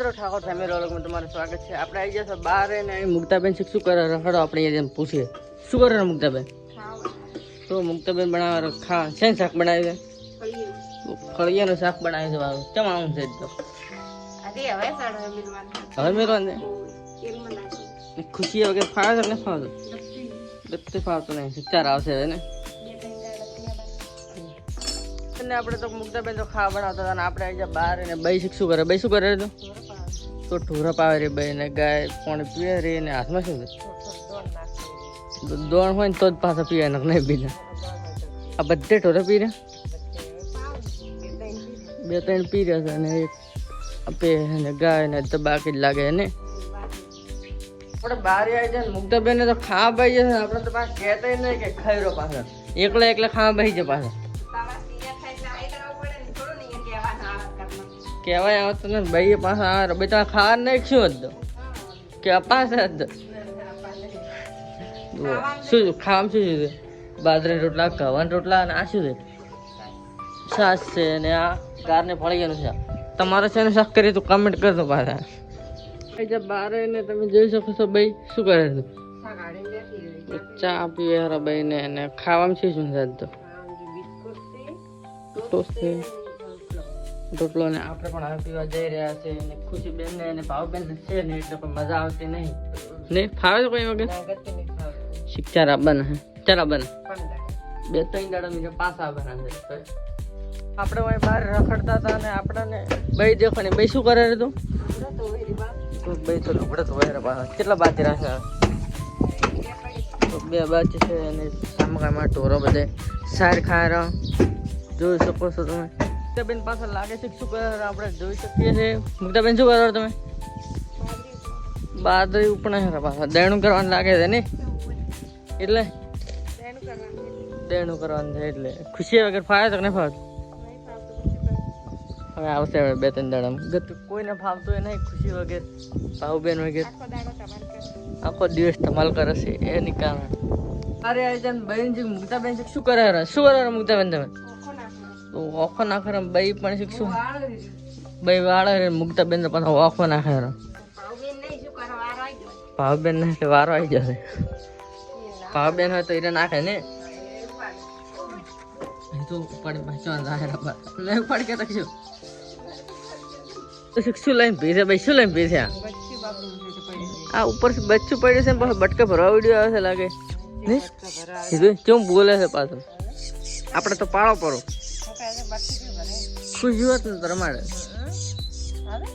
મિત્રો ઠાકોર ફેમિલી વ્લોગમાં તમારું સ્વાગત છે. આપણે આવી છે બહાર ને મુક્તાબેન શીખ શું કરે? રખડો આપણે અહીંયા પૂછીએ. શું કરે છે મુક્તાબેન? તો મુક્તાબેન બનાવે ખા. શેનું શાક બનાવે છે? ફળિયાનું શાક બનાવી છે વાળું કેમ આવું છે તો હવે મેરવાન છે? ખુશી વગર ફાવે છે ને બધે ફાવતો? નહીં ચાર આવશે હવે ને? અને આપણે તો મુક્તાબેન તો ખાવા બનાવતા હતા અને આપણે આવી ગયા બહાર ને બઈ શીખ શું કરે? બઈ શું કરે તો? તો ઢોરા પાવે રે ભાઈ ને ગાય પણ પીએ રે ને હાથમાં શું દોણ હોય ને તો જ પાછા પીએ ને નહીં પીને આ બધે ઢોરા પી રહ્યા? બે ત્રણ પી રહ્યા છે અને એક આપે ને ગાય ને તો બાકી જ લાગે ને આપણે બારે આવી જાય ને તો ખાવા ભાઈ જશે આપણે તો પાછા કહેતા નહીં કે ખાઈ રહ્યો પાછા એકલા એકલા ખાવા ભાઈ જાય પાછા કહેવાય આવતો ને ભાઈ પાછા આ રબે તમે ખાવા નાખ્યું જ. તો કે અપાસ જ. તો જુઓ, શું ખાવામાં શું છે? બાજરી રોટલા ઘવાના રોટલા અને આ શું છે? છાશ છે ને આ ગારને ફળી ગયેલું છે તમારે છે ને શક કરીએ તો કમેન્ટ કરજો પાછા. જે બારે ને તમે જોઈ શકો છો ભાઈ શું કરે છે? ચા પીવે હરા ભાઈ ને ખાવામાં શું શું છે તો? ટોસ્ટ રોટલો ને આપણે પણ હવે પીવા જઈ રહ્યા છે અને ખુશીબેન ને અને ભાવબેન છે ને એટલે પણ મજા આવતી નહીં. નહીં ફાવે કોઈ વગર? શિક્ષા આપવાના હે ચાર આપવાના. બે ત્રણ દાડા બીજા પાસા આપવાના છે. આપણે અહીં બહાર રખડતા હતા અને આપણને ભાઈ દેખો ને ભાઈ શું કરે રે તું? ભાઈ તો લુગડા તો વહેરા પાછા કેટલા બાકી રાખે બે બાકી છે અને સામગામાં ઢોરો બધે. સાર ખાય રહ્યા જોઈ શકો છો તમે. મુક્તાબેન પાસે લાગે છે શું કરે આપણે જોઈ શકીએ છીએ. મુક્તાબેન, શું કરો છો તમે? બાદરી નહીં પાછા. દેણું કરવાનું લાગે છે ને એટલે? દેણું કરવાનું છે એટલે. ખુશી વગર ફાવે તો નહીં ફાવતું? હવે આવશે હવે બે ત્રણ દાડા કોઈને ફાવતું એ નહીં ખુશી વગર ભાવબેન વગેરે. આખો દિવસ ધમાલ કરે છે, એની કારણે. અરે આયોજન બહેનજી મુક્તાબેન છે શું કરે છે? શું કરે છે મુક્તાબેન તમે? તો ઓખો નાખે બે પણ શીખશું. બે વાળે રે મુક્તાબેન ને પાછા ઓખો નાખે ભાવબેન ને. એટલે વારો આવી જશે ભાવબેન હોય તો એને નાખે ને. એ તો ઉપાડી પાછો રાહે નહીં ઉપાડી કે તકશું તો શીખશું લઈને પીશે ભાઈ શું લઈને આ ઉપર બચ્ચું પડ્યું છે ને પાછું ભરવા વીડિયો આવે છે લાગે. કીધું કેમ બોલે છે પાછું? આપણે તો પાળો પરો ખુશ હોત ને પ્રમાણે હવે